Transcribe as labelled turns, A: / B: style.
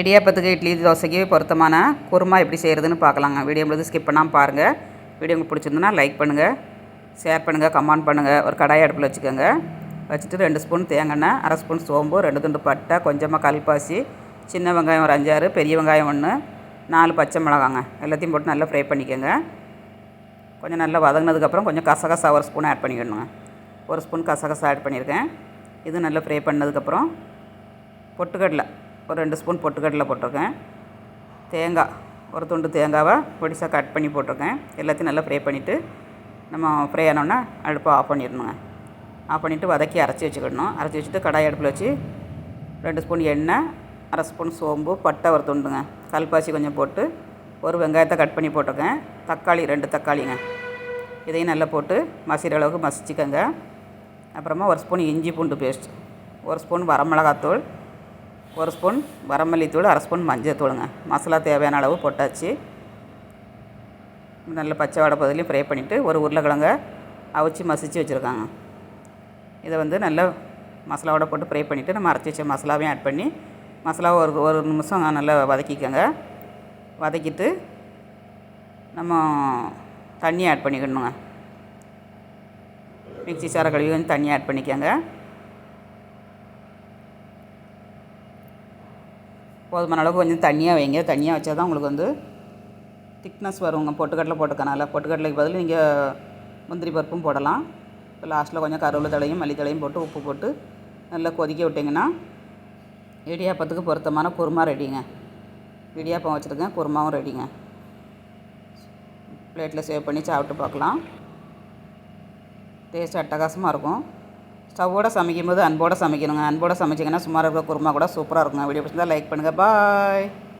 A: இடியாப்பத்துக்கு இட்லி தோசைக்கு பொருத்தமான குருமா எப்படி செய்கிறதுன்னு பார்க்கலாங்க. வீடியோ முழுது ஸ்கிப் பண்ணாமல் பாருங்கள் வீடியோ உங்களுக்கு பிடிச்சிருந்துன்னா லைக் பண்ணுங்கள் ஷேர் பண்ணுங்கள் கமெண்ட் பண்ணுங்கள் ஒரு கடாய் அடுப்பில் வச்சுக்கோங்க. வச்சுட்டு ரெண்டு ஸ்பூன் தேங்காய் எண்ணெய் அரை ஸ்பூன் சோம்பு ரெண்டு துண்டு பட்டை கொஞ்சமாக கல்பாசி சின்ன வெங்காயம் ஒரு அஞ்சாறு பெரிய வெங்காயம் ஒன்று நாலு பச்சை மிளகாங்க. எல்லாத்தையும் போட்டு நல்லா ஃப்ரை பண்ணிக்கோங்க. கொஞ்சம் நல்லா வதங்கினதுக்கப்புறம் கொஞ்சம் கசகசா ஒரு ஸ்பூன் ஆட் பண்ணிக்கணுங்க. ஒரு ஸ்பூன் கசகசா ஆட் பண்ணியிருக்கேன். இது நல்லா ஃப்ரை பண்ணதுக்கப்புறம் பொட்டுக்கடலை ஒரு ரெண்டு ஸ்பூன் பொட்டுக்கடலை போட்டிருக்கேன். தேங்காய் ஒரு துண்டு தேங்காவை பொடிசாக கட் பண்ணி போட்டிருக்கேன். எல்லாத்தையும் நல்லா ஃப்ரை பண்ணிவிட்டு நம்ம ஃப்ரை ஆனோன்னா அடுப்பை ஆஃப் பண்ணிடணுங்க. ஆஃப் பண்ணிவிட்டு வதக்கி அரைச்சி வச்சுக்கிடணும். அரைச்சி வச்சுட்டு கடாய் அடுப்பில் வச்சு ரெண்டு ஸ்பூன் எண்ணெய் அரை ஸ்பூன் சோம்பு பட்டை ஒரு துண்டுங்க. கல்பாசி கொஞ்சம் போட்டு ஒரு வெங்காயத்தை கட் பண்ணி போட்டிருக்கேன். தக்காளி ரெண்டு தக்காளிங்க. இதையும் நல்லா போட்டு மசிற அளவுக்கு மசிச்சுக்கோங்க. அப்புறமா ஒரு ஸ்பூன் இஞ்சி பூண்டு பேஸ்ட் ஒரு ஸ்பூன் வரமிளகாத்தூள் ஒரு ஸ்பூன் வரமல்லித்தூள் அரை ஸ்பூன் மஞ்சள் தூளுங்க. மசாலா தேவையான அளவு போட்டாச்சு. நல்ல பச்சை வடை பதிலையும் ஃப்ரை பண்ணிவிட்டு ஒரு உருளைக்கிழங்க அவிச்சு மசிச்சு வச்சுருக்காங்க. இதை வந்து நல்லா மசாலாவோட போட்டு ஃப்ரை பண்ணிவிட்டு நம்ம அரைச்சி வச்ச மசாலாவையும் ஆட் பண்ணி மசாலாவை ஒரு ஒரு நிமிஷம் நல்லா வதக்கிக்கோங்க. வதக்கிட்டு நம்ம தண்ணி ஆட் பண்ணிக்கணுங்க. மிக்சி சார கழுவி கொஞ்சம் தண்ணி ஆட் பண்ணிக்கோங்க. போதுமான அளவுக்கு கொஞ்சம் தண்ணியாக வைங்க. தண்ணியாக வச்சா தான் உங்களுக்கு வந்து திக்னஸ் வருங்க. பொட்டுக்கடலை போட்டுக்கனால பொட்டுக்கடலைக்கு பதில் நீங்கள் முந்திரி பருப்பும் போடலாம். இப்போ லாஸ்ட்டில் கொஞ்சம் கருவேல தலையும் மல்லித்தலையும் போட்டு உப்பு போட்டு நல்லா கொதிக்க விட்டிங்கன்னா இடியாப்பத்துக்கு பொருத்தமான குருமா ரெடிங்க இடியாப்பம் வச்சுருக்கேன். குருமாவும் ரெடிங்க பிளேட்டில் சேவ் பண்ணி சாப்பிட்டு பார்க்கலாம். டேஸ்ட் அட்டகாசமாக இருக்கும். ஸ்டவ்வோட சமைக்கும் போது அன்போடு சமைக்கணுங்க. அன்போடு சமைச்சிங்கன்னா சுமார் இருக்கிற குருமா கூட சூப்பராக இருக்குங்க. வீடியோ பிடிச்சிருந்தா லைக் பண்ணுங்கள் பாய்